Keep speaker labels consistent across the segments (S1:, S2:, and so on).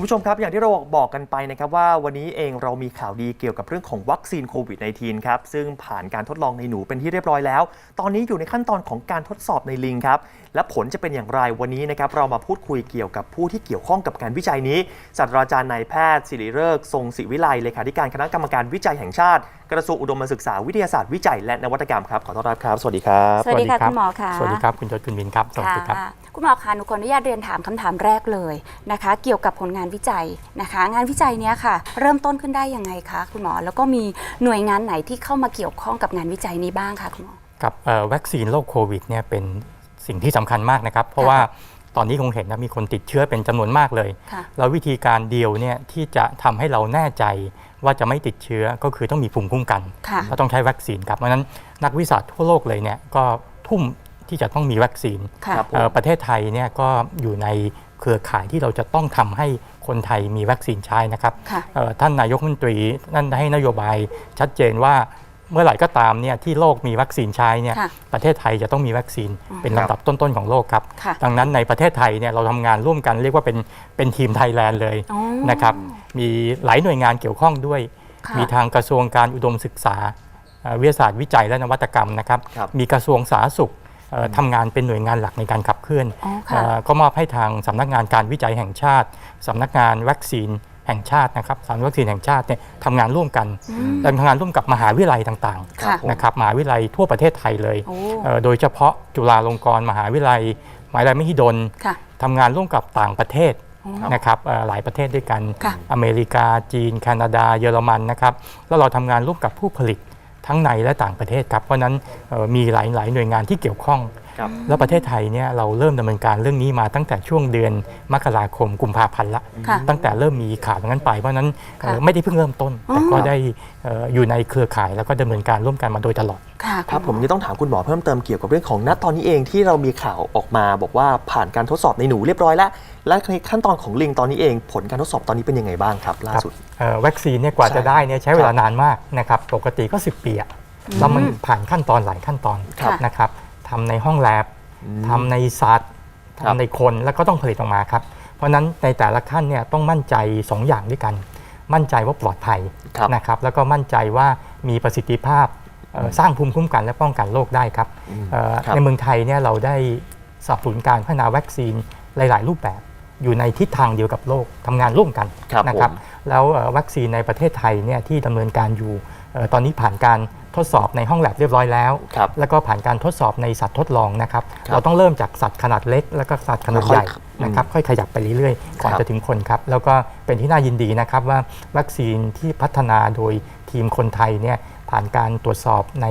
S1: คุณผู้ชมครับ อย่างที่เราบอกกันไปนะครับว่าวันนี้เองเรามีข่าวดีเกี่ยวกับเรื่องของวัคซีนโควิด -19 ครับ ซึ่งผ่านการทดลองในหนูเป็นที่เรียบร้อยแล้ว ตอนนี้อยู่ในขั้นตอนของการทดสอบในลิงครับ และผลจะเป็นอย่างไรวันนี้นะครับเรามาพูดคุยเกี่ยวกับผู้ที่เกี่ยวข้องกับการวิจัยนี้ศาสตราจารย์นายแพทย์ศิริฤกษ์ทรงศิวิไลเลขาธิการคณะกรรมการวิจัยแห่งชาติ กระทรวงอุดมศึกษาวิทยาศาสตร์วิจัยและนวัตกรรมครับขอต้อนรับครับสวัสดีครับ
S2: สวัสดีค่ะคุณหมอค่ะ
S3: สวัสดีครับคุณจอยคุณมินครับสวัสดีครับ
S2: ค่ะคุณหมอคะหนูขออนุญาตเรียนถามคำถามแรกเลยนะคะ เกี่ยวกับผลงานวิจัยนะคะ งานวิจัยเนี้ยค่ะ เริ่มต้นขึ้นได้ยังไงคะคุณหมอแล้วก็มีหน่วยงานไหนที่เข้ามาเกี่ยวข้องกับงานวิจัยนี้บ้างคะคุณหมอ
S3: กับเอ่อวัคซีนโรคโควิดเนี่ยเป็น สิ่งที่สำคัญมากนะครับ เพราะว่าตอนนี้คงเห็นนะมีคนติดเชื้อเป็นจำนวนมากเลย
S2: ค่ะ
S3: แล้ววิธีการเดียวเนี่ยที่จะทำให้เราแน่ใจว่าจะไม่ติดเชื้อก็คือต้องมีภูมิคุ้มกัน
S2: ค่ะ
S3: ก็ต้องใช้วัคซีนครับเพราะฉะนั้นนักวิชาทั่วโลกเลยเนี่ยก็ทุ่มที่จะต้องมีวัคซีน
S2: ค่ะ
S1: ครับ
S3: เอ่อประเทศไทยเนี่ยก็อยู่ในเครือข่ายที่เราจะต้องทำให้คนไทยมีวัคซีนใช้นะครับ
S2: ค่ะ
S3: เอ่อท่านนายกรัฐมนตรีนั่นให้นโยบายชัดเจนว่า เมื่อไหร่ก็ตามเนี่ยที่โลกมีวัคซีนใช้เนี่ย
S2: ค่ะ
S3: ประเทศไทยจะต้องมีวัคซีน
S2: อืม
S3: เป็นลำดับต้นๆของโลกครับ
S2: ค่ะ
S3: ดังนั้นในประเทศไทยเนี่ยเราทำงานร่วมกันเรียกว่าเป็นเป็นทีมไทยแลนด์เลย
S2: อ๋อ
S3: นะครับมีหลายหน่วยงานเกี่ยวข้องด้วย
S2: ค่ะ
S3: มีทางกระทรวงการอุดมศึกษาเอ่อวิทยาศาสตร์วิจัยและนวัตกรรมนะครับ
S1: ครับ
S3: มีกระทรวงสาธารณสุขเอ่อทำงานเป็นหน่วยงานหลักในการขับเคลื่อน
S2: อ๋อ
S3: เอ่
S2: ค่ะ
S3: อก็มอบให้ทางสำนักงานการวิจัยแห่งชาติสำนักงานวัคซีน แห่งชาตินะครับสารวัคซีนแห่งชาติเนี่ยทำงานร่วมกัน
S2: อืม
S3: และทำงานร่วมกับมหาวิทยาลัยต่าง
S2: ค่ะ
S3: ๆนะครับมหาวิทยาลัยทั่วประเทศไทยเลย
S2: โอ้
S3: เอ่อโดยเฉพาะจุฬาลงกรณ์มหาวิทยาลัยมหาวิทยาลัยมหิดล
S2: ค่ะ
S3: ทำงานร่วมกับต่างประเทศ
S2: อ๋อ
S3: นะครับเอ่อหลายประเทศด้วยกัน
S2: ค่ะ
S3: อเมริกาจีน แคนาดา เยอรมันนะครับแล้วเราทำงานร่วมกับผู้ผลิตทั้งในและต่างประเทศครับ เพราะฉะนั้นเอ่อมีหลายหลายหน่วยงานที่เกี่ยวข้อง
S1: ครับ
S3: แล้วประเทศไทยเนี่ยเราเริ่มดำเนินการเรื่องนี้มาตั้งแต่ช่วงเดือนมกราคมกุมภาพันธ์ละ
S2: ค่ะ
S3: ตั้งแต่เริ่มมีข่าวตรงนั้นไปเพราะฉะนั้นเอ่อ
S2: ค่ะ
S3: ไม่ได้เพิ่งเริ่มต้น แต่
S2: อ๋อ
S3: ก็ได้เอ่ออยู่ในเครือข่ายแล้วก็ดำเนินการร่วมกันมาโดยตลอด
S2: ค่ะ
S1: ครับผมจะต้องถามคุณหมอเพิ่มเติมเกี่ยวกับเรื่องของณตอนนี้เองที่เรามีข่าวออกมาบอกว่าผ่านการทดสอบในหนูเรียบร้อยแล้ว และในขั้นตอนของลิงตอนนี้เอง ผลการทดสอบตอนนี้เป็นยังไงบ้างครับ ล่าสุด
S3: เอ่อวัคซีนเนี่ยกว่า
S1: ใช่
S3: จะได้เนี่ยใช้เวลานานมากนะครับปกติก็ 10 ปีอะแล้วมันผ่านขั้นตอนหลายขั้นตอน
S2: ครับ
S3: นะครับ ทำในห้องแลบ
S1: อืม
S3: ทำในสัตว์
S1: ครับ
S3: ทำในคนแล้วก็ต้องผลิตออกมาครับ เพราะฉะนั้นในแต่ละขั้นเนี่ยต้องมั่นใจ 2 อย่างด้วยกัน มั่นใจว่าปลอดภัย
S1: ครับ
S3: นะครับแล้วก็มั่นใจว่ามีประสิทธิภาพเอ่อสร้างภูมิคุ้มกันและป้องกันโรคได้ครับ
S1: อืม
S3: เอ่อ
S1: ครับ
S3: ในเมืองไทยเนี่ยเราได้สนับสนุนการพัฒนาวัคซีนหลาย ๆ รูปแบบอยู่ในทิศทางเดียวกับโลกทำงานร่วมกัน
S1: ครับ
S3: นะครับ
S1: ผม
S3: แล้วเอ่อวัคซีนในประเทศไทยเนี่ยที่ดำเนินการอยู่เอ่อตอนนี้ผ่านการ ทดสอบในห้องแลบเรียบร้อยแล้ว
S1: ครับ
S3: แล้วก็ผ่านการทดสอบในสัตว์ทดลองนะครับ
S1: ครับ
S3: เราต้องเริ่มจากสัตว์ขนาดเล็ก แล้วก็สัตว์ขนาด
S1: ค่อยๆ
S3: ใหญ่
S1: อืม
S3: นะครับค่อยขยับไปเรื่อยๆก่อน
S1: ครับ
S3: จะถึงคนครับ แล้วก็เป็นที่น่ายินดีนะครับว่าวัคซีนที่พัฒนาโดยทีมคนไทยเนี่ยผ่านการตรวจสอบใน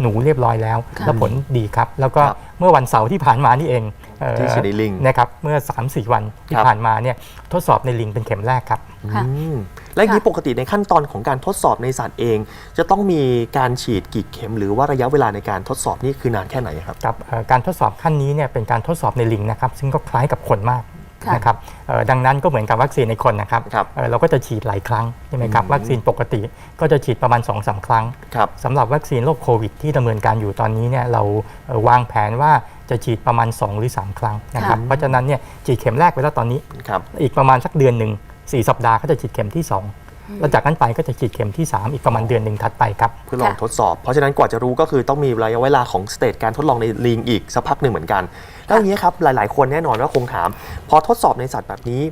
S3: หนูเรียบร้อยแล้ว
S2: ค่ะ
S3: และผลดีครับ แล้วก็
S1: ครับ
S3: เมื่อวันเสาร์ที่ผ่านมานี่เองเอ่อ
S1: ที่ฉีดในลิง
S3: นะครับเมื่อ 3-4 วันที่
S1: ครับ
S3: ผ่านมาเนี่ยทดสอบในลิงเป็นเข็มแรกครับ
S2: ค่ะ
S1: อืม และอย่างนี้ปกติในขั้นตอนของการทดสอบในสัตว์เอง จะต้องมีการฉีดกี่เข็ม หรือว่าระยะเวลาในการทดสอบนี่คือนานแค่ไหนครับ
S3: กับเอ่อการทดสอบขั้นนี้เนี่ยเป็นการทดสอบในลิงนะครับ ซึ่งก็คล้ายกับคนมาก
S2: ค่ะ
S3: นะครับเอ่อดังนั้นก็เหมือนกับวัคซีนในคนนะครับ
S1: ครับ
S3: เอ่อเราก็จะฉีดหลายครั้งใช่ไหมครับ
S1: อืม
S3: วัคซีนปกติก็จะฉีดประมาณ2-3สครั้ง
S1: ครับ
S3: สำหรับวัคซีนโรคโควิด ที่ดำเนินการอยู่ตอนนี้เนี่ยเราเอ่อวางแผนว่าจะฉีดประมาณ 2 หรือ 3 ครั้งนะครับ
S1: ค่ะ
S3: เพราะฉะนั้นเนี่ยฉีดเข็มแรกไปแล้วตอนนี้
S1: ครับ
S3: อีกประมาณสักเดือนหนึ่ง 4 สัปดาห์ก็จะฉีดเข็มที่ 2 แล้วจากนั้นไปก็จะฉีดเข็มที่ 3 อีกประมาณเดือนหนึ่งถัดไปครับ
S1: เพื่อลอง
S2: ค่ะ
S1: ทดสอบ เพราะฉะนั้นกว่าจะรู้ก็คือต้องมีระยะเวลาของสเตจการทดลองในลิงอีกสักพักหนึ่งเหมือนกัน แล้วอย่างนี้ครับหลาย ๆ คนแน่นอนว่าคงถาม พอทดสอบในสัตว์แบบนี้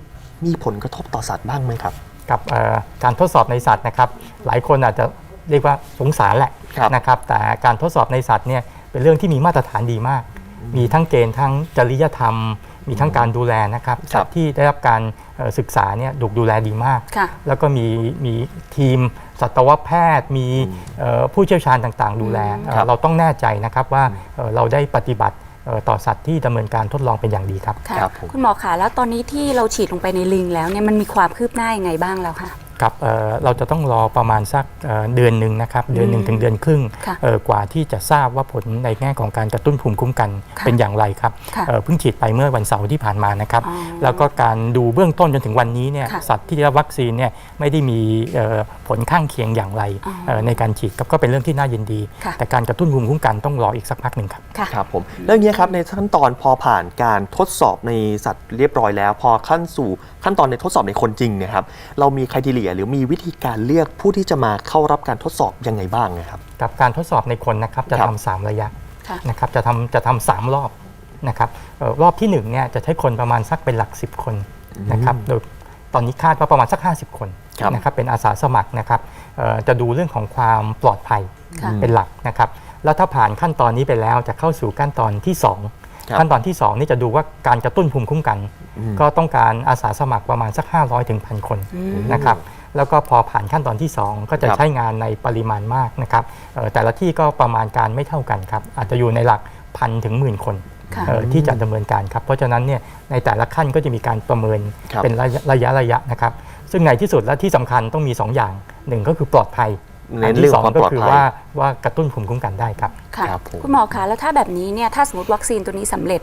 S1: มีผลกระทบต่อสัตว์บ้างไหมครับ
S3: กับเอ่อการทดสอบในสัตว์นะครับ หลายคนอาจจะเรียกว่าสงสารแหละ
S1: ครับ
S3: นะครับ แต่การทดสอบในสัตว์เนี่ยเป็นเรื่องที่มีมาตรฐานดีมาก มีทั้งเกณฑ์ทั้งจริยธรรม มีทั้งการดูแลนะครับ
S1: ครับ
S3: สัตว์ที่ได้รับการเอ่อศึกษาเนี่ยถูกดูแลดีมาก
S2: ค่ะ
S3: แล้วก็มีมีทีมสัตวแพทย์มีเอ่อผู้เชี่ยวชาญต่างๆ ดูแลเอ่อ
S1: ครับ
S3: เราต้องแน่ใจนะครับว่าเอ่อเราได้ปฏิบัติเอ่อต่อสัตว์ที่ดำเนินการทดลองเป็นอย่างดีครับ
S2: ค่ะ
S1: ครับผม
S2: คุณหมอคะแล้วตอนนี้ที่เราฉีดลงไปในลิงแล้วเนี่ยมันมีความคืบหน้ายังไงบ้างแล้วคะ
S3: ครับเอ่อเราจะต้องรอประมาณสักเอ่อเดือนหนึ่งนะครับเดือนหนึ่งถึงเดือนครึ่ง
S2: ค่ะ
S3: เอ่อกว่าที่จะทราบว่าผลในแง่ของการกระตุ้นภูมิคุ้มกัน
S2: ค่ะ
S3: เป็นอย่างไรครับ
S2: ค่ะ
S3: เอ่อเพิ่งฉีดไปเมื่อวันเสาร์ที่ผ่านมานะครับ
S2: อ๋อ
S3: แล้วก็การดูเบื้องต้นจนถึงวันนี้เนี่ย
S2: ค่ะ
S3: สัตว์ที่ได้รับวัคซีนเนี่ยไม่ได้มีเอ่อผลข้างเคียงอย่างไร
S2: อ๋อ
S3: เอ่อในการฉีดครับก็เป็นเรื่องที่น่ายินดี
S2: ค่ะ
S3: แต่การกระตุ้นภูมิคุ้มกันต้องรออีกสักพักหนึ่งครับ
S2: ค่ะ
S1: ครับผมเรื่องนี้ครับในขั้นตอนพอผ่านการทดสอบในสัตว์เรียบร้อยแล้ว พอขั้นสู่ขั้นตอนในทดสอบในคนจริงเนะครับเรามีคุณทีเลียหรือมีวิธีการเลือกผู้ที่จะมาเข้ารับการทดสอบยังไงบ้างนะครับ
S3: กับการทดสอบในคนนะครับจะ
S1: ครับ
S3: ทำสามระยะ
S2: ค่ะ
S3: นะครับจะทำจะทำสามรอบนะครับเอ่อรอบที่หนึ่งเนี่ยจะใช้คนประมาณสักเป็นหลัก 10 คนนะครับโดยตอนนี้คาดว่าประมาณสัก 50 คน
S1: ครับ
S3: นะครับเป็นอาสาสมัครนะครับเอ่อจะดูเรื่องของความปลอดภัย
S2: ค่ะ
S3: เป็นหลักนะครับแล้วถ้าผ่านขั้นตอนนี้ไปแล้วจะเข้าสู่ขั้นตอนที่
S1: ครับ
S3: 2 ขั้นตอนที่ 2 นี่จะดูว่าการกระตุ้นภูมิคุ้มกัน
S1: อืม
S3: ก็ต้องการอาสาสมัครประมาณสัก 500ถึงพันคน
S2: อืม
S3: นะครับแล้วก็พอผ่านขั้นตอนที่ 2 ก็จะ
S1: ครับ
S3: ใช้งานในปริมาณมากนะครับเอ่อแต่ละที่ก็ประมาณการไม่เท่ากันครับอาจจะอยู่ในหลักพันถึงหมื่นคน
S2: ค่ะ
S3: เอ่อที่จะดำเนินการครับ เพราะฉะนั้นเนี่ยในแต่ละขั้นก็จะมีการประเมิน
S1: ครับ
S3: เป็นระยะระยะระยะนะครับ ซึ่งในที่สุดและที่สำคัญต้องมี 2 อย่างหนึ่งก็คือปลอดภัย
S1: เน้
S3: อั
S1: น
S3: น
S1: เรื่
S3: ที่
S1: อง
S3: สอง
S1: ความ
S3: ก็
S1: ปลอด
S3: คือ
S1: ภัย
S3: ว่าว่ากระตุ้นภูมิคุ้มกันได้ครับ
S2: ค่ะ
S1: ครับผม
S2: คุณหมอคะแล้วถ้าแบบนี้เนี่ยถ้าสมมติวัคซีนตัวนี้สำเร็จ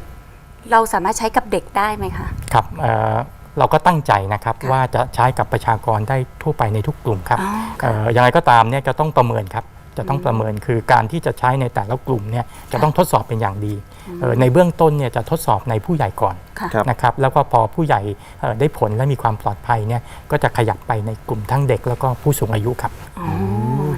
S2: เราสามารถใช้กับเด็กได้ไหมคะ
S3: ครับเอ่อเราก็ตั้งใจนะครับ
S2: ค่ะ
S3: ว่าจะใช้กับประชากรได้ทั่วไปในทุกกลุ่มครับ
S2: อ๋อ
S3: เอ่อยังไงก็ตามเนี่ยจะต้องประเมินครับจะต้องประเมินคือการที่จะใช้ในแต่ละกลุ่มเนี่ยจะต้องทดสอบเป็นอย่างดีเอ่อในเบื้องต้นเนี่ยจะทดสอบในผู้ใหญ่ก่อน
S2: ค่ะ
S1: ครับ
S3: นะครับแล้วก็พอผู้ใหญ่เอ่อได้ผลและมีความปลอดภัยเนี่ยก็จะขยับไปในกลุ่มทั้งเด็กแล้วก็ผู้สูงอายุครับ
S2: อ๋อ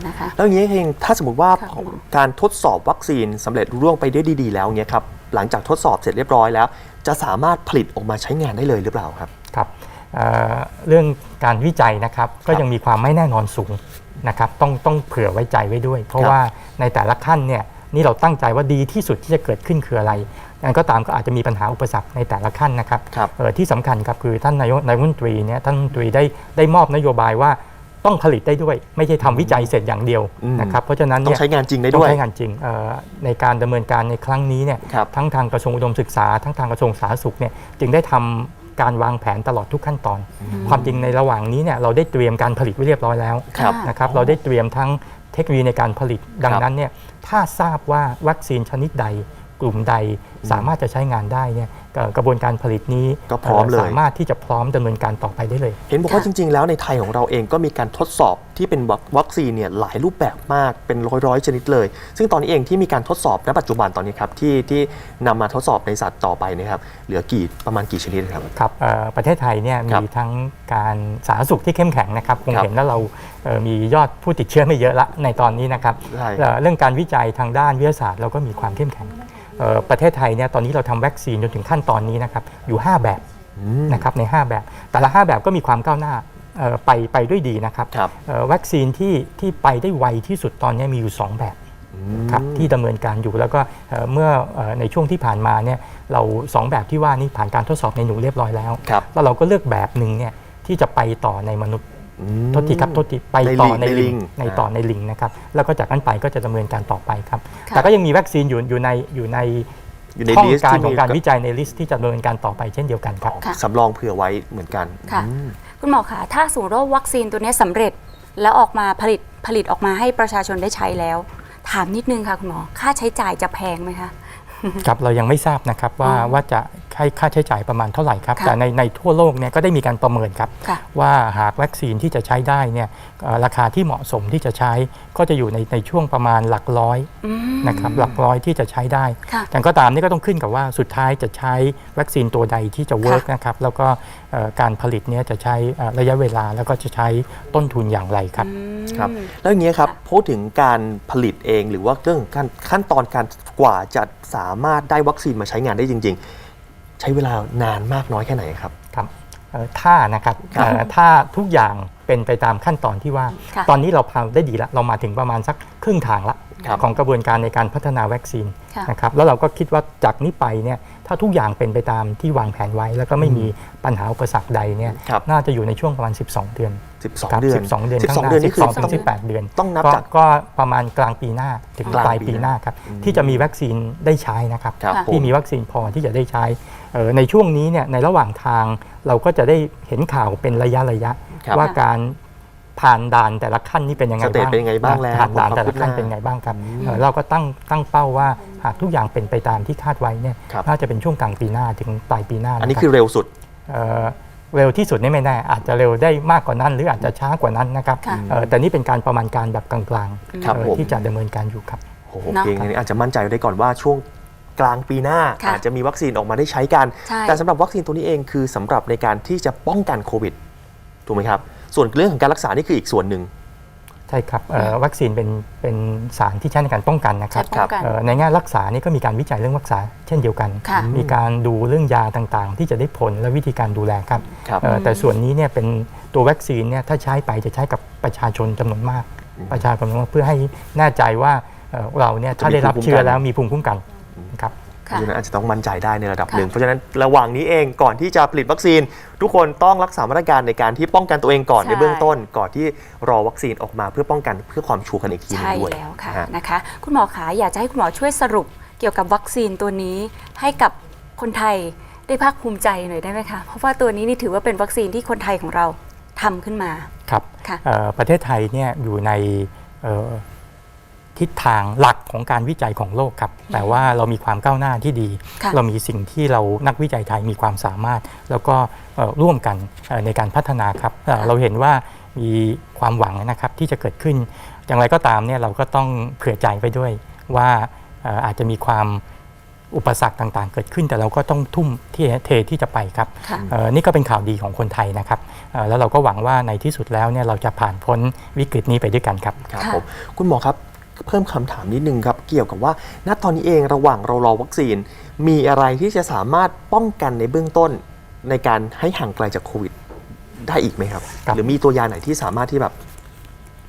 S2: นะคะ
S1: แล้วอย่างนี้เองถ้าสมมติว่า
S2: ค่ะคุณหมอ
S1: การทดสอบวัคซีนสำเร็จรุ่ร่วงไปได้ดี ๆ แล้วเนี่ยครับหลังจากทดสอบเสร็จเรียบร้อยแล้ว จะสามารถผลิตออกมาใช้งานได้เลยหรือเปล่าครับ
S3: ครับเอ่อเรื่องการวิจัยนะครับก็ยังมีความไม่แน่นอนสูงนะครับต้องต้องเผื่อไว้ใจไว้ด้วย เพราะ
S1: ครับ
S3: ว่าในแต่ละขั้นเนี่ยนี่เราตั้งใจว่าดีที่สุดที่จะเกิดขึ้นคืออะไรงั้นก็ตามก็อาจจะมีปัญหาอุปสรรคในแต่ละขั้นนะครับ
S1: ครับ
S3: เอ่อที่สำคัญครับคือท่านนายกนายกรัฐมนตรีเนี่ยท่านรัฐมนตรีได้ได้มอบนโยบายว่า ต้องผลิตได้ด้วย ไม่ใช่ทำวิจัยเสร็จอย่างเดียว
S1: อืม
S3: นะครับเพราะฉะนั้น
S1: ต้อง
S3: เนี่ย
S1: ใช้งานจริงได้
S3: ต้อ
S1: ด้วย
S3: งใช้งานจริงเอ่อในการดำเนินการในครั้งนี้เนี่ย
S1: ครับ
S3: ทั้งทางกระทรวงอุดมศึกษา ทั้งทางกระทรวงสาธารณสุขเนี่ยจึงได้ทำการวางแผนตลอดทุกขั้นตอน ความจริงในระหว่างนี้เนี่ยเราได้เตรียมการผลิตไว้เรียบร้อยแล้ว
S1: ครับ
S3: นะครับเราได้เตรียมทั้งเทคโนโลยีในการผลิตดังนั้นเนี่ยถ้าทราบว่าวัคซีนชนิดใดกลุ่มใดสามารถจะใช้งานได้เนี่ยเอ่อ กระบวนการผลิตนี้
S1: ก็พร้อมเลย
S3: สามารถที่จะพร้อมดำเนินการต่อไปได้เลย
S1: เห็นบอกว่า
S2: ค่ะ
S1: จริง ๆ แล้วในไทยของเราเองก็มีการทดสอบที่เป็นวัคซีนเนี่ยหลายรูปแบบมากเป็นร้อยๆชนิดเลย ซึ่งตอนนี้เองที่มีการทดสอบณปัจจุบันตอนนี้ครับที่ที่นำมาทดสอบในสัตว์ต่อไปเนะครับเหลือกี่ประมาณกี่ชนิดครับ
S3: ครับเอ่อประเทศไทยเนี่ย
S1: ครั
S3: มี
S1: บ
S3: ทั้งการสาธารณสุขที่เข้มแข็งนะครับคง
S1: ครับ
S3: เห็นแล้วเราเอ่อมียอดผู้ติดเชื้อไม่เยอะละในตอนนี้นะครับ
S1: ใช่
S3: เอ่อเรื่องการวิจัยทางด้านวิทยาศาสตร์เราก็มีความเข้มแข็งเอ่อ ประเทศไทยเนี่ยตอนนี้เราทำวัคซีนจนถึงขั้นตอนนี้นะครับอยู่ 5 แบบ
S1: อืม
S3: นะครับใน 5 แบบ แต่ละ 5 แบบก็มีความก้าวหน้าเอ่อไปไปด้วยดีนะครับ
S1: ครับ
S3: เอ่อวัคซีนที่ที่ไปได้ไวที่สุดตอนนี้มีอยู่ 2 แบบครับที่ดำเนินการอยู่แล้วก็เอ่อเมื่อเอ่อในช่วงที่ผ่านมาเนี่ยเราสองแบบที่ว่านี้ผ่านการทดสอบในหนูเรียบร้อยแล้ว
S1: ครับ
S3: แล้วเราก็เลือกแบบหนึ่งเนี่ยที่จะไปต่อในมนุษย์
S1: อืม
S3: โทษทีครับโทษทีไป
S1: ใน
S3: ต่อ
S1: ลิง
S3: ใน
S1: ในลิ
S3: ลิ
S1: ง
S3: งใน
S1: อ่า
S3: ต่อในลิงนะครับแล้วก็จากนั้นไปก็จะดำเนินการต่อไปครับ
S2: ค่ะ
S3: แต่ก็ยังมีวัคซีนอยู่อยู่ในอยู่ใน
S1: อยู่ใน
S3: ช่อง
S1: ลิสต์
S3: การ
S1: ที่
S3: ของ
S1: มี
S3: การวิจัยในลิสต์ที่จะดำเนินการต่อไปเช่นเดียวกันครับ
S2: ค่ะ
S1: สำรองเผื่อไว้เหมือนกัน
S2: ค่ะ
S1: อืม
S2: คุณหมอคะถ้าสมมติว่าวัคซีนตัวนี้สำเร็จแล้วออกมาผลิตผลิตออกมาให้ประชาชนได้ใช้แล้ว ถามนิดนึงค่ะคุณหมอ ค่าใช้จ่ายจะแพงไหมคะ
S3: ครับเรายังไม่ทราบนะครับว่า
S2: อ๋อ
S3: ว่าจะ ให้ค่าใช้จ่ายประมาณเท่าไหร่ครับ
S2: ค่ะ
S3: แต่ในในทั่วโลกเนี่ยก็ได้มีการประเมินครับ
S2: ค่ะ
S3: ว่าหากวัคซีนที่จะใช้ได้เนี่ยเอ่อราคาที่เหมาะสมที่จะใช้ก็จะอยู่ในในช่วงประมาณหลักร้อย
S2: อืม
S3: นะครับหลักร้อยที่จะใช้ได้
S2: ค่ะ
S3: แต่ก็ตามนี่ก็ต้องขึ้นกับว่าสุดท้ายจะใช้วัคซีนตัวใดที่จะเวิร์กนะครับแล้วก็เอ่อการผลิตเนี่ยจะใช้เอ่อระยะเวลาแล้วก็จะใช้ต้นทุนอย่างไรครับ
S2: อืม
S1: ครับแล้วอย่างนี้ยครับ
S2: ค่ะ
S1: พูดถึงการผลิตเองหรือว่าเรื่องการขั้นตอนการกว่าจะสามารถได้วัคซีนมาใช้งานได้จริง ๆ ใช้เวลานานมากน้อยแค่ไหนครับ
S3: ครับเอ่อถ้านะครับ
S1: ครับ
S3: เอ่อถ้าทุกอย่างเป็นไปตามขั้นตอนที่ว่า
S2: ค่ะ
S3: ตอนนี้เราพาได้ดีแล้ว เรามาถึงประมาณสักครึ่งทางละ
S1: ครับ
S3: ของกระบวนการในการพัฒนาวัคซีน
S2: ค่ะ
S3: นะครับแล้วเราก็คิดว่าจากนี้ไปเนี่ย ถ้าทุกอย่างเป็นไปตามที่วางแผนไว้ แล้วก็ไม่มีปัญหาอุปสรรคใดเนี่ย
S1: ครับ
S3: น่าจะอยู่ในช่วงประมาณ 12 เดือน
S1: 12
S3: ครับ
S1: เดือน
S3: 12 เดือนข้างห
S1: 12
S3: น้า
S1: เดือนนี่คือ
S3: 12ถึ
S1: ต้อง
S3: ง18 เดือน
S1: ต้องนับ
S3: ก็
S1: จาก
S3: ก็ประมาณกลางปีหน้าถึง
S1: กลาง
S3: ปลาย
S1: ปี
S3: ปี
S1: ห
S3: ห
S1: น้า
S3: น้าครับ
S1: อืม
S3: ที่จะมีวัคซีนได้ใช้นะครับ
S1: ครับ
S2: ค่ะ
S1: ผม
S3: ที่มีวัคซีนพอที่จะได้ใช้เอ่อในช่วงนี้เนี่ยในระหว่างทางเราก็จะได้เห็นข่าวเป็นระยะระยะ
S1: ครับ
S3: ว่าการ ผ่านด่านแต่ละขั้นนี่เป็นยังไง
S1: สเตจ
S3: บ้าง
S1: เป็นยังไงบ้างแล้ว
S3: ผ่านด่าน
S1: ผล
S3: แต่ละขั้น
S1: ความคืบหน้า
S3: เป็นยังไงบ้างครับเอ่อเราก็ตั้งตั้งเป้าว่าหากทุกอย่างเป็นไปตามที่คาดไว้เนี่ย
S1: ครับ
S3: น่าจะเป็นช่วงกลางปีหน้าถึงปลายปีหน้า
S1: อันนี้ะ
S3: รับ
S1: คือเร็วสุด
S3: เอ่อเร็วที่สุดนี่ไม่แน่อาจจะเร็วได้มากกว่านั้น หรืออาจจะช้ากว่านั้นนะครับ
S2: ค่ะ
S3: เอ่อแต่นี่เป็นการประมาณการแบบกลางๆ
S1: ครับ
S3: เอ่อ
S1: ผม
S3: ที่จะดำเนินการอยู่ครับ
S1: โอ้โห
S2: เนอะ
S1: เพียงนี้อาจจะมั่นใจได้ก่อนว่าช่วงกลางปีหน้า
S2: ค่ะ
S1: อาจจะมีวัคซีนออกมาได้ใช้กัน
S2: ใช่
S1: แต่สำหรับวัคซีนตัวนี้เองคือสำหรับในการที่จะป้องกันโควิดถูกไหมครับ ส่วนเรื่องของการรักษานี่คืออีกส่วนหนึ่ง
S3: ใช่ครับเอ่อวัคซีนเป็นเป็นสารที่ใช้ในการป้องกันนะค
S2: ใช้
S3: รับ
S2: ป้องกัน
S3: เอ่อในแง่รักษานี่ก็มีการวิจัยเรื่องรักษาเช่นเดียวกัน
S2: ค่ะ
S3: มีการดูเรื่องยาต่างๆ ที่จะได้ผลและวิธีการดูแลครับ
S1: ครับ
S3: เอ่อแต่ส่วนนี้เนี่ยเป็นตัววัคซีนเนี่ยถ้าใช้ไปจะใช้กับประชาชนจำนวนมาก ประชาชนจำนวนมากเพื่อให้แน่ใจว่าเอ่อเราเนี่ยถ้าได้รับเชื้อแล้วมีภูมิคุ้มกันครับ
S1: เพราะฉะนั้นอาจจะต้องมั่นใจได้ในระดับ
S2: ค่ะ
S1: หนึ่ง เพราะฉะนั้นระหว่างนี้เองก่อนที่จะผลิตวัคซีน ทุกคนต้องรักษามาตรการในการที่ป้องกันตัวเองก่อน
S2: ใช่
S1: ในเบื้องต้น ก่อนที่รอวัคซีนออกมาเพื่อป้องกันเพื่อความชัวร์กันอีกทีหนึง
S2: ใช่
S1: ด้วย
S2: แล้วค่ะ
S1: นฮ
S2: นะคะ คุณหมอขาอยากจะให้คุณหมอช่วยสรุปเกี่ยวกับวัคซีนตัวนี้ ให้กับคนไทยได้ภาคภูมิใจหน่อยได้ไหมคะเพราะว่าตัวนี้นี่ถือว่าเป็นวัคซีนที่คนไทยของเราทำขึ้นมา
S3: ครับ
S2: ค่ะ
S3: เอ่อประเทศไทยเนี่ยอยู่ในเอ่อ ทิศทางหลักของการวิจัยของโลกครับ แต่ว่าเรามีความก้าวหน้าที่ดี
S2: ค่ะ
S3: เรามีสิ่งที่เรานักวิจัยไทยมีความสามารถ แล้วก็เอ่อร่วมกันเอ่อในการพัฒนาครับเอ่อเราเห็นว่ามีความหวังนะครับที่จะเกิดขึ้น อย่างไรก็ตามเนี่ยเราก็ต้องเผื่อใจไปด้วยว่าเอ่ออาจจะมีความอุปสรรคต่างๆ เกิดขึ้นแต่เราก็ต้องทุ่มที่เทที่จะไปครับ
S2: ค่ะ
S3: เอ่อนี่ก็เป็นข่าวดีของคนไทยนะครับเอ่อแล้วเราก็หวังว่าในที่สุดแล้วเนี่ยเราจะผ่านพ้นวิกฤตนี้ไปด้วยกันครับ
S1: ครับ
S2: ค่ะ
S1: ผมคุณหมอครับ เพิ่มคำถามนิดนึงครับ เกี่ยวกับว่า ณตอนนี้เองระหว่างเรารอวัคซีน มีอะไรที่จะสามารถป้องกันในเบื้องต้น ในการให้ห่างไกลจากโควิดได้อีกไหมครับ
S3: ครับ
S1: หรือมีตัวยาไหนที่สามารถที่แบบ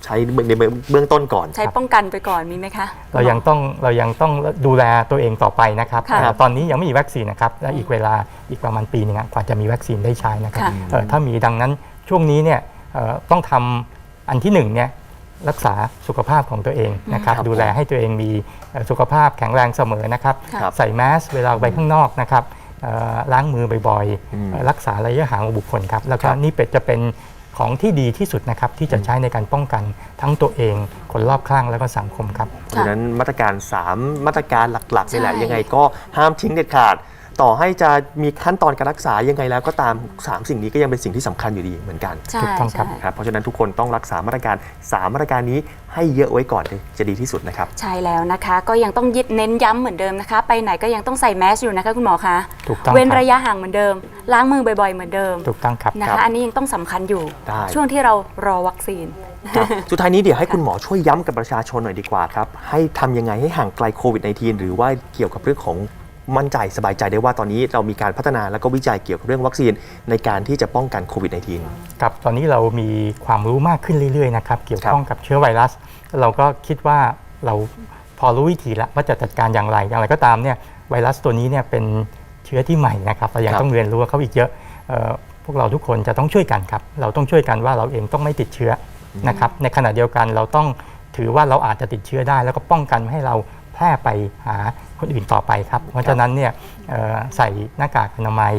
S1: ใช้ในเบื้องต้นก่อน
S2: ใช้ป้องกันไปก่อนมีไหมคะ
S3: เรายังต้องเรายังต้องดูแลตัวเองต่อไปนะครับ
S2: ค่ะ
S3: เอ่อตอนนี้ยังไม่มีวัคซีนนะครับและอีกเวลาอีกประมาณปีหนึงอะกว่าจะมีวัคซีนได้ใช้นะครับ
S2: ค่ะ
S3: เอ่อถ้ามีดังนั้นช่วงนี้เนี่ยเอ่อต้องทำอันที่หนึ่งเนี่ย รักษาสุขภาพของตัวเองนะครับ
S1: ครับ
S3: ดูแลให้ตัวเองมีเอ่อสุขภาพแข็งแรงเสมอนะครับ
S1: ครับ
S3: ใส่แมสเวลาไปข้างนอกนะครับเอ่อล้างมือบ่อย
S1: อืม
S3: ๆเอ่อรักษาระยะห่างของบุคคลครับ แล้วก็
S1: ครับ
S3: นี่เป็นจะเป็นของที่ดีที่สุดนะครับ ที่จะใช้ในการป้องกันทั้งตัวเอง คนรอบข้างแล้วก็สังคมครับ
S1: เพราะฉะนั้นมาตรการ 3 มาตรการหลักๆนี่แหละ
S2: ใช่
S1: ยังไงก็ห้ามทิ้งเด็ดขาด ต่อให้จะมีขั้นตอนการรักษายังไงแล้วก็ตาม 3 สิ่งนี้ก็ยังเป็นสิ่งที่สำคัญอยู่ดีเหมือนกัน
S2: ใช่
S3: ถูกต้องครับ
S2: ใช่
S1: ครับเพราะฉะนั้นทุกคนต้องรักษามาตรการ 3 มาตรการนี้ให้เยอะไว้ก่อนจะดีที่สุดนะครับ
S2: ใช่แล้วนะคะ ก็ยังต้องยึดเน้นย้ำเหมือนเดิมนะคะ ไปไหนก็ยังต้องใส่แมสอยู่นะคะคุณหมอคะ
S3: ถูกต้อง
S2: เว้น
S3: ครับ
S2: ระยะห่างเหมือนเดิม ล้างมือบ่อยๆ เหมือนเดิม
S3: ถูกต้องครับ
S2: นะ
S1: ครั
S2: คะ
S1: บ
S2: อันนี้ยังต้องสำคัญอยู่
S1: ได้
S2: ช่วงที่เรารอวัคซีน
S1: ครับสุดท้ายนี้เดี๋ยวให้คุณหมอช่วยย้ำกับประชาชนหน่อยดีกว่าครับ ให้ทำยังไงให้ห่างไกลโควิด -19 หรือว่าเกี่ยวกับเรื่องของ มั่นใจสบายใจได้ว่าตอนนี้เรามีการพัฒนาและก็วิจัยเกี่ยวกับเรื่องวัคซีนในการที่จะป้องกันโควิด -19
S3: ครับตอนนี้เรามีความรู้มากขึ้นเรื่อยๆนะครับเกี่ยวข้องกับเชื้อไวรัส เราก็คิดว่าเราพอรู้วิธีแล้วว่าจะจัดการอย่างไรอย่างไรก็ตามเนี่ยไวรัสตัวนี้เนี่ยเป็นเชื้อที่ใหม่นะครับเรายังต้องเรียนรู้เขาอีกเยอะออพวกเราทุกคนจะต้องช่วยกันครับ เราต้องช่วยกันว่าเราเองต้องไม่ติดเชื้อนะครับในขณะเดียวกันเราต้องถือว่าเราอาจจะติดเชื้อได้ แล้วก็ป้องกันไม่ให้เราแพร่ไปหา คนอื่นต่อไปครับ เพราะฉะนั้นเนี่ยเอ่อใส่หน้ากากอนามัย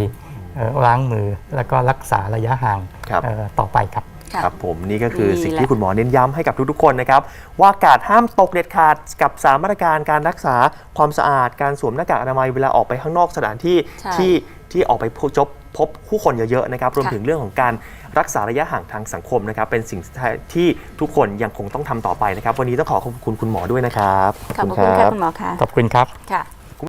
S3: เอ่อล้างมือแล้วก็รักษาระยะห่าง
S1: ครับ
S3: เอ่อต่อไปครับ
S2: ค่ะ
S1: ครับผมนี่ก็คือ
S2: นี่
S1: สิ่ง
S2: แห
S1: ที่
S2: ละ
S1: คุณหมอเน้นย้ำให้กับทุกๆคนนะครับ ว่ากาดห้ามตกเด็ดขาดกับสามมาตรการการรักษาความสะอาดการสวมหน้ากากอนามัยเวลาออกไปข้างนอกสถานที่
S2: ใช่
S1: ที่ที่ออกไปพบจบพบผู้คนเยอะๆนะครับรวม
S2: ค่ะ
S1: ถึงเรื่องของการ รักษาระยะห่างทางสังคมนะครับเป็นสิ่งที่ทุกคนยังคงต้องทำต่อไปนะครับ วันนี้ต้องขอขอบคุณคุณหมอด้วยนะครับ
S2: ขอบพระคุณค่ะคุณหมอคะ
S3: ขอบคุณครับ
S2: ค่ะ